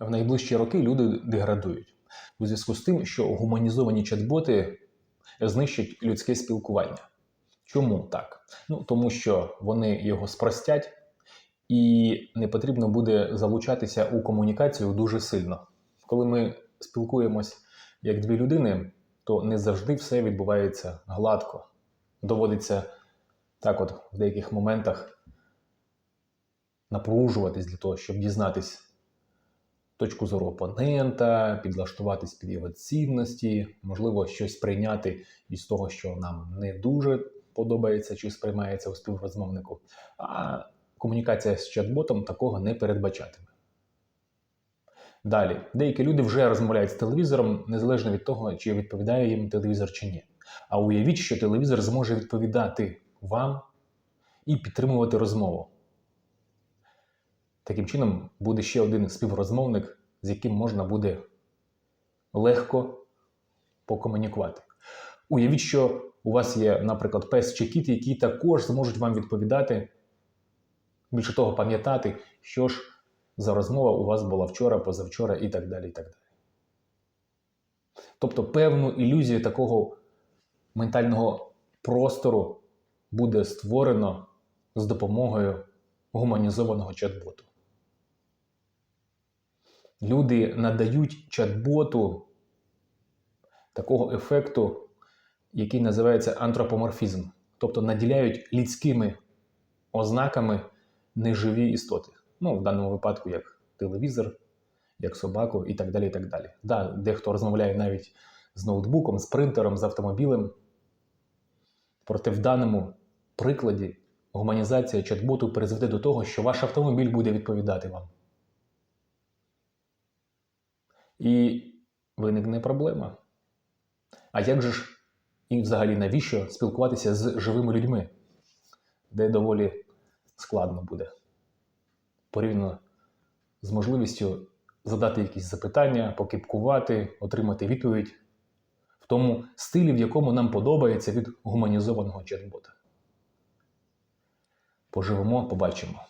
В найближчі роки люди деградують у зв'язку з тим, що гуманізовані чат-боти знищать людське спілкування. Чому так? Ну тому що вони його спростять, і не потрібно буде залучатися у комунікацію дуже сильно. Коли ми спілкуємось як дві людини, то не завжди все відбувається гладко. Доводиться так, от в деяких моментах напружуватись для того, щоб дізнатись точку зору опонента, підлаштуватись під його цінності, можливо, щось прийняти із того, що нам не дуже подобається чи сприймається у співрозмовнику. А комунікація з чат-ботом такого не передбачатиме. Далі, деякі люди вже розмовляють з телевізором, незалежно від того, чи відповідає їм телевізор чи ні. А уявіть, що телевізор зможе відповідати вам і підтримувати розмову. Таким чином, буде ще один співрозмовник, з яким можна буде легко покомунікувати. Уявіть, що у вас є, наприклад, пес чи кіт, які також зможуть вам відповідати, більше того, пам'ятати, що ж за розмова у вас була вчора, позавчора і так далі. і так далі. Тобто певну ілюзію такого ментального простору буде створено з допомогою гуманізованого чат-боту. Люди надають чат-боту такого ефекту, який називається антропоморфізм, тобто наділяють людськими ознаками неживі істоти. Ну, в даному випадку, як телевізор, як собаку і так далі. і так далі. Да, Дехто розмовляє навіть з ноутбуком, з принтером, з автомобілем. Проте в даному прикладі гуманізація чат-боту призведе до того, що ваш автомобіль буде відповідати вам. І виникне проблема. А як же ж і взагалі навіщо спілкуватися з живими людьми, де доволі складно буде? Порівняно з можливістю задати якісь запитання, покипкувати, отримати відповідь в тому стилі, в якому нам подобається від гуманізованого чат-бота. Поживемо, побачимо.